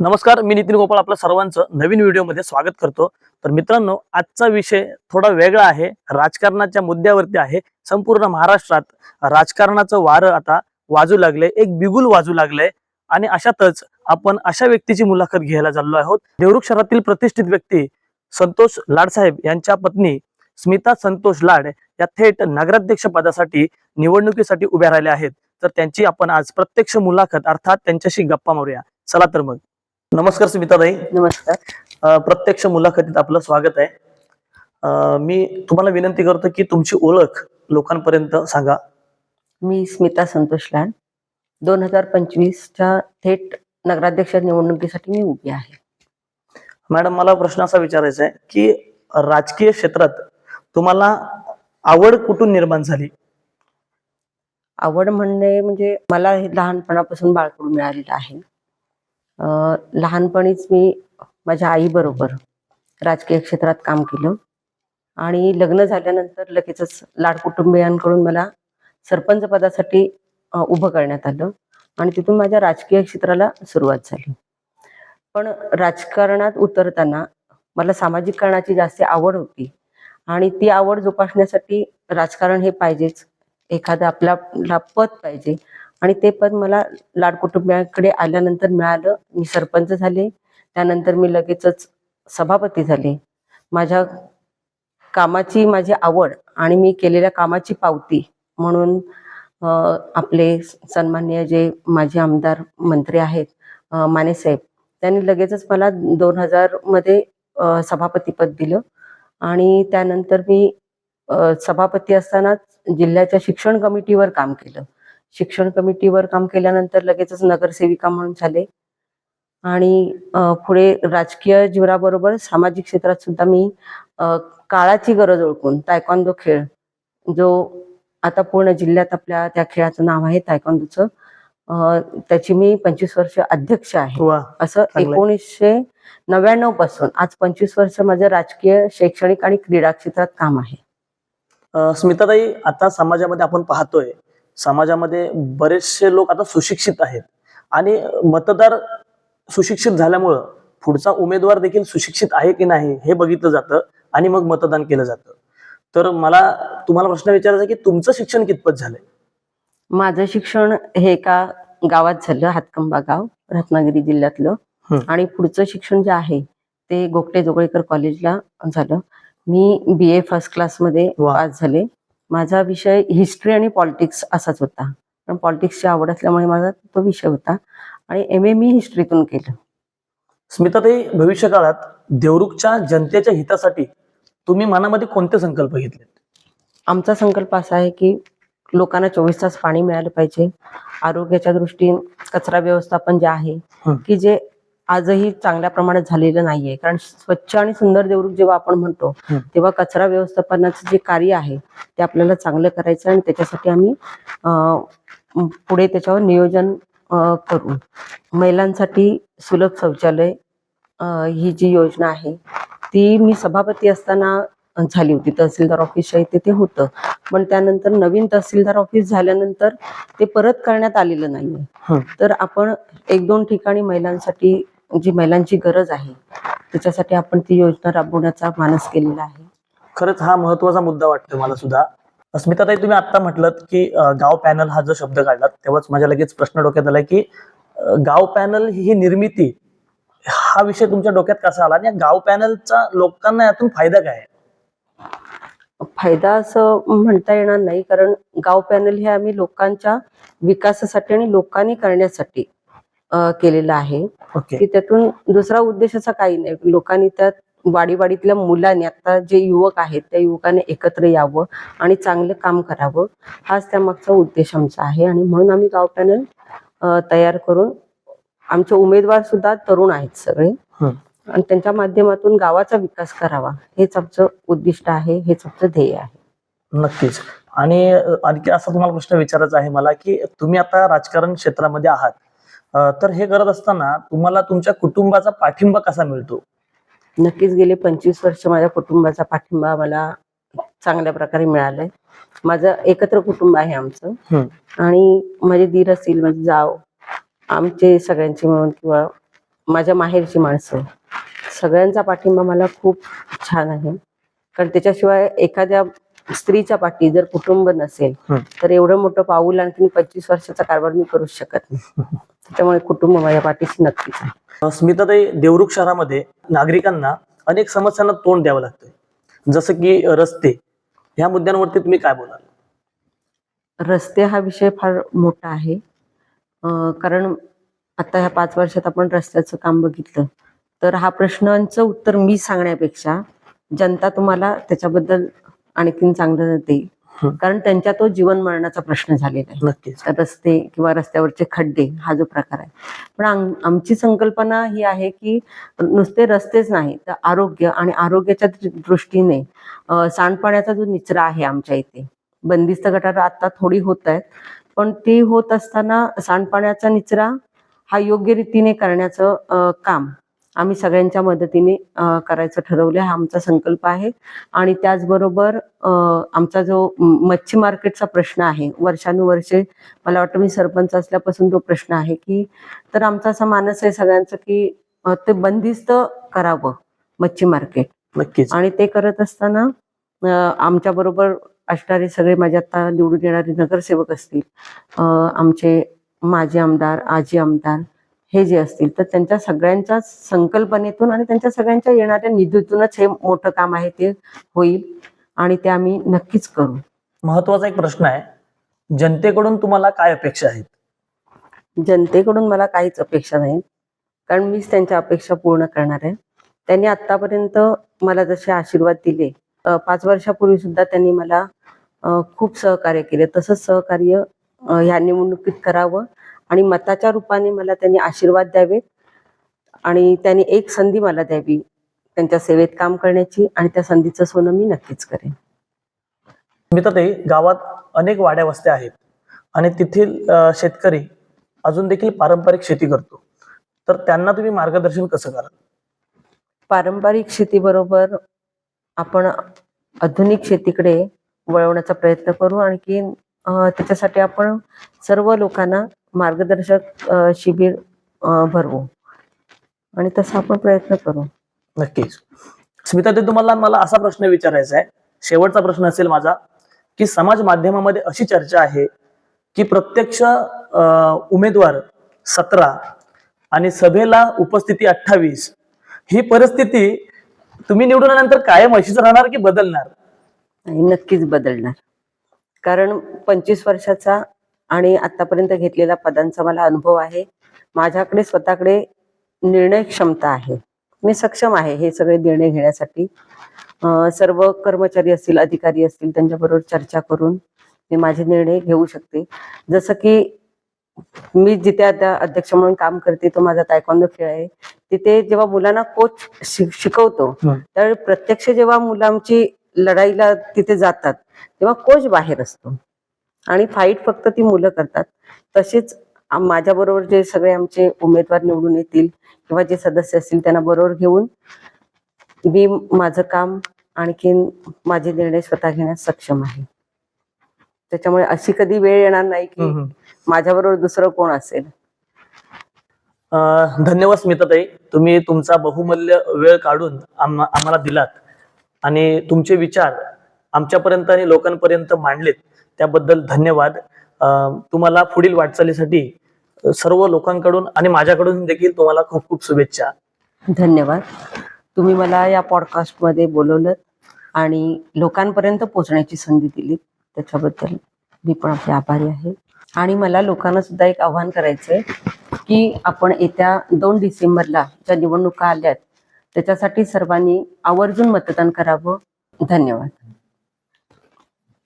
नमस्कार मी नितीन गोपाळ आपलं सर्वांचं नवीन व्हिडिओमध्ये स्वागत करतो. तर मित्रांनो आजचा विषय थोडा वेगळा आहे. राजकारणाच्या मुद्द्यावरती आहे. संपूर्ण महाराष्ट्रात राजकारणाचं वारं आता वाजू लागलंय. एक बिगुल वाजू लागलंय. आणि अशातच आपण अशा व्यक्तीची मुलाखत घ्यायला चाललो आहोत. देवरुख शहरातील प्रतिष्ठित व्यक्ती संतोष लाडसाहेब यांच्या पत्नी स्मिता संतोष लाड या थेट नगराध्यक्ष पदासाठी निवडणुकीसाठी उभ्या राहिल्या आहेत. तर त्यांची आपण आज प्रत्यक्ष मुलाखत अर्थात त्यांच्याशी गप्पा मारूया. चला तर मग. नमस्कार स्मिताताई. नमस्कार. प्रत्यक्ष मुलाखतीत आपलं स्वागत आहे. मी तुम्हाला विनंती करतो की तुमची ओळख लोकांपर्यंत सांगा. मी स्मिता संतोष लाड दोन हजार पंचवीसच्या थेट नगराध्यक्ष निवडणुकीसाठी मी उभी आहे. मॅडम मला प्रश्न असा विचारायचा आहे की राजकीय क्षेत्रात तुम्हाला आवड कुठून निर्माण झाली? आवड म्हणणे म्हणजे मला हे लहानपणापासून बाळकडून मिळालेलं आहे. लहानपणीच मी माझ्या आईबरोबर राजकीय क्षेत्रात काम केलं. आणि लग्न झाल्यानंतर लगेचच लाड कुटुंबियांकडून मला सरपंच पदासाठी उभं करण्यात आलं आणि तिथून माझ्या राजकीय क्षेत्राला सुरुवात झाली. पण राजकारणात उतरताना मला सामाजिक कारणाची जास्त आवड होती आणि ती आवड जोपासण्यासाठी राजकारण हे पाहिजेच. एखादं आपल्याला पद पाहिजे. आणि ते पद मला लाड कुटुंबियांकडे आल्यानंतर मिळालं. मी सरपंच झाले. त्यानंतर मी लगेचच सभापती झाले. माझ्या कामाची माझी आवड आणि मी केलेल्या कामाची पावती म्हणून आपले सन्माननीय जे माझे आमदार मंत्री आहेत मानेसाहेब त्यांनी लगेचच मला दोन हजारमध्ये सभापतीपद दिलं. आणि त्यानंतर मी सभापती असतानाच जिल्ह्याच्या शिक्षण कमिटीवर काम केलं. शिक्षण कमिटीवर काम केल्यानंतर लगेचच नगरसेविका म्हणून झाले. आणि पुढे राजकीय जीवनाबरोबर सामाजिक क्षेत्रात सुद्धा मी काळाची गरज ओळखून तायक्वांदो खेळ जो आता पूर्ण जिल्ह्यात आपल्या त्या खेळाचं नाव आहे तायक्वांदोचं त्याची मी पंचवीस वर्ष अध्यक्ष आहे. असं. एकोणीसशे नव्याण्णवपासून आज पंचवीस वर्ष माझं राजकीय शैक्षणिक आणि क्रीडा क्षेत्रात काम आहे. स्मिताताई आता समाजामध्ये आपण पाहतोय समाजामध्ये बरेचसे लोक आता सुशिक्षित आहेत. आणि मतदार सुशिक्षित झाल्यामुळं पुढचा उमेदवार देखील सुशिक्षित आहे की नाही हे बघितलं जातं आणि मग मतदान केलं जातं. तर मला तुम्हाला प्रश्न विचारायचा आहे की तुमचं शिक्षण कितपत झालंय? माझं शिक्षण हे एका गावात झालं हातकंबा गाव रत्नागिरी जिल्ह्यातलं. आणि पुढचं शिक्षण जे आहे ते गोगटे जोगळेकर कॉलेजला झालं. मी बी ए फर्स्ट क्लासमध्ये. पास झाले. माझा विषय हिस्ट्री आणि पॉलिटिक्स असाच होता. पण पॉलिटिक्सची आवड असल्यामुळे माझा तो विषय होता. आणि एम ए मी हिस्ट्रीतून केलं. स्मिताताई भविष्य काळात देवरुखच्या जनतेच्या हितासाठी तुम्ही मनामध्ये कोणते संकल्प घेतले? आमचा संकल्प असा आहे की लोकांना चोवीस तास पाणी मिळालं पाहिजे. आरोग्याच्या दृष्टीने कचरा व्यवस्थापन जे आहे. की जे आजही चांगल्या प्रमाणात झालेलं नाहीये. कारण स्वच्छ आणि सुंदर देवरूप जेव्हा आपण म्हणतो. तेव्हा कचरा व्यवस्थापनाचं जे कार्य आहे ते आपल्याला चांगलं करायचं आणि त्याच्यासाठी आम्ही पुढे त्याच्यावर नियोजन करू. महिलांसाठी सुलभ शौचालय ही जी योजना आहे ती मी सभापती असताना झाली होती. तहसीलदार ऑफिसच्या इथे ते होतं. पण त्यानंतर नवीन तहसीलदार ऑफिस झाल्यानंतर ते परत करण्यात आलेलं नाहीये. तर आपण एक दोन ठिकाणी महिलांसाठी जी महिलांची गरज आहे त्याच्यासाठी आपण ती योजना राबवण्याचा मानस केलेला आहे खरंच हा महत्त्वाचा मुद्दा वाटतो मला सुद्धा स्मिताताई तुम्ही आता म्हटलं की गाव पॅनल हा जो शब्द काढलात तेव्हाच माझ्या लगेच प्रश्न डोक्यात आलाय की गाव पॅनल ही निर्मिती हा विषय तुमच्या डोक्यात कसा आला आणि गाव पॅनलचा लोकांना यातून फायदा काय आहे? फायदा असं म्हणता येणार नाही कारण गाव पॅनल हे आम्ही लोकांच्या विकासासाठी आणि लोकांनी करण्यासाठी केलेलं आहे. की त्यातून दुसरा उद्देश असा काही नाही. लोकांनी त्यात वाडीवाडीतल्या मुलांनी आता जे युवक आहेत त्या युवकांनी एकत्र यावं आणि चांगलं काम करावं. हाच त्यामागचा उद्देश आमचा आहे आणि म्हणून आम्ही गाव पॅनल तयार करून आमचे उमेदवार सुद्धा तरुण आहेत सगळे. आणि त्यांच्या माध्यमातून गावाचा विकास करावा. हेच आमचं उद्दिष्ट आहे हेच आमचं ध्येय आहे. नक्कीच. आणि आणखी असा तुम्हाला प्रश्न विचारायचा आहे मला की तुम्ही आता राजकारण क्षेत्रामध्ये आहात. तर हे करत असताना तुम्हाला तुमच्या कुटुंबाचा पाठिंबा कसा मिळतो? नक्कीच गेले पंचवीस वर्ष माझ्या कुटुंबाचा पाठिंबा मला चांगल्या प्रकारे मिळालाय. माझं एकत्र कुटुंब आहे आमचं. आणि माझे दीर असतील माझे जाव आमचे सगळ्यांचे मिळून किंवा माझ्या माहेरची माणसं सगळ्यांचा पाठिंबा मला खूप छान आहे. कारण त्याच्याशिवाय एखाद्या स्त्रीच्या पाठी जर कुटुंब नसेल. तर एवढं मोठं पाऊल आणखी पंचवीस वर्षाचा कारभार मी करूच शकत नाही. त्याच्यामुळे कुटुंब माझ्या पाठीशी नक्कीच आहे. स्मिताताई देवरुख शहरामध्ये नागरिकांना अनेक समस्यांना तोंड द्यावं लागतंय. जसं की रस्ते ह्या मुद्द्यांवरती तुम्ही काय बोलाल? रस्ते हा विषय फार मोठा आहे. कारण आता ह्या पाच वर्षात आपण रस्त्याचं काम बघितलं तर हा प्रश्नांचं उत्तर मी सांगण्यापेक्षा जनता तुम्हाला त्याच्याबद्दल आणखीन चांगलं देईल. कारण त्यांच्या तो जीवन मरणाचा प्रश्न झालेला आहे. नक्कीच. रस्ते किंवा रस्त्यावरचे खड्डे हा जो प्रकार आहे. पण आम- आमची संकल्पना ही आहे की नुसते रस्तेच नाही तर आरोग्य आणि आरोग्याच्या दृष्टीने सांडपाण्याचा जो निचरा आहे आमच्या इथे बंदिस्त गटार आता थोडी होत आहेत पण ती होत असताना सांडपाण्याचा निचरा हा योग्य रीतीने करण्याचं काम आम्ही सगळ्यांच्या मदतीने करायचं ठरवलं हा आमचा संकल्प आहे. आणि त्याचबरोबर आमचा जो मच्छी मार्केटचा प्रश्न आहे वर्षानुवर्षे मला वाटतं मी सरपंच असल्यापासून तो प्रश्न आहे की तर आमचा असा मानस आहे सगळ्यांचं की ते बंदिस्त करावं मच्छी मार्केट. नक्कीच. आणि ते करत असताना आमच्या बरोबर असणारे सगळे माझे आता निवडून येणारे नगरसेवक असतील आमचे माजी आमदार आजी आमदार हे जे असतील तर त्यांच्या सगळ्यांच्या संकल्पनेतून आणि त्यांच्या सगळ्यांच्या येणाऱ्या निधीतूनच हे मोठं काम आहे ते होईल आणि ते आम्ही नक्कीच करू. महत्त्वाचा एक प्रश्न आहे जनतेकडून तुम्हाला काय अपेक्षा आहेत? जनतेकडून मला काहीच अपेक्षा नाही कारण मीच त्यांच्या अपेक्षा पूर्ण करणार आहे. त्यांनी आतापर्यंत मला जसे आशीर्वाद दिले पाच वर्षापूर्वी सुद्धा त्यांनी मला खूप सहकार्य केले. तसंच सहकार्य ह्या निवडणुकीत करावं आणि मताच्या रूपाने मला त्यांनी आशीर्वाद द्यावेत. आणि त्यांनी एक संधी मला द्यावी त्यांच्या सेवेत काम करण्याची आणि त्या संधीचं सोनं मी नक्कीच करेन. स्मिताताई गावात अनेक वाड्या वस्त्या आहेत. आणि तेथील शेतकरी अजून देखील पारंपरिक शेती करतो. तर त्यांना तुम्ही मार्गदर्शन कसं कराल? पारंपरिक शेतीबरोबर आपण आधुनिक शेतीकडे वळवण्याचा प्रयत्न करू. आणखी त्याच्यासाठी आपण सर्व लोकांना मार्गदर्शक शिबिर भरवू. आणि तसा आपण प्रयत्न करू. नक्कीच. स्मिताताई तुम्हाला मला असा प्रश्न विचारायचा आहे. शेवटचा प्रश्न असेल माझा की समाज माध्यमामध्ये अशी चर्चा आहे की प्रत्यक्ष उमेदवार सतरा आणि सभेला उपस्थिती अठ्ठावीस ही परिस्थिती तुम्ही निवडून आल्यानंतर कायम अशीच राहणार की बदलणार? नक्कीच बदलणार. कारण पंचवीस वर्षाचा आणि आतापर्यंत घेतलेला पदांचा मला अनुभव आहे. माझ्याकडे स्वतःकडे निर्णय क्षमता आहे. मी सक्षम आहे हे सगळे निर्णय घेण्यासाठी. सर्व कर्मचारी असतील अधिकारी असतील त्यांच्याबरोबर चर्चा करून मी माझे निर्णय घेऊ शकते. जसं की मी जिथे आता अध्यक्ष म्हणून काम करते तो माझा तायक्वांदो खेळ आहे. तिथे जेव्हा मुलांना कोच शिकवतो. त्यावेळी प्रत्यक्ष जेव्हा मुलांची लढाईला तिथे जातात तेव्हा कोच बाहेर असतो. आणि फाईट फक्त ती मुलं करतात. तसेच माझ्या बरोबर जे सगळे आमचे उमेदवार निवडून येतील किंवा जे सदस्य असतील त्यांना बरोबर घेऊन मी माझं काम आणखीन माझे निर्णय स्वतः घेण्यास सक्षम आहे. त्याच्यामुळे अशी कधी वेळ येणार नाही की माझ्याबरोबर दुसरं कोण असेल. धन्यवाद स्मिताताई. तुम्ही तुमचा बहुमूल्य वेळ काढून आम्हा आम्हाला दिलात. आणि तुमचे विचार आमच्यापर्यंत आणि लोकांपर्यंत मांडलेत. त्याबद्दल धन्यवाद. तुम्हाला पुढील वाटचालीसाठी सर्व लोकांकडून आणि माझ्याकडून देखील तुम्हाला खूप खूप शुभेच्छा. धन्यवाद. तुम्ही मला या पॉडकास्टमध्ये बोलवलं आणि लोकांपर्यंत पोहोचण्याची संधी दिली त्याच्याबद्दल मी पण आपले आभारी आहे. आणि मला लोकांना सुद्धा एक आव्हान करायचंय की आपण येत्या दोन डिसेंबरला ज्या निवडणुका आल्यात त्याच्यासाठी सर्वांनी आवर्जून मतदान करावं. धन्यवाद.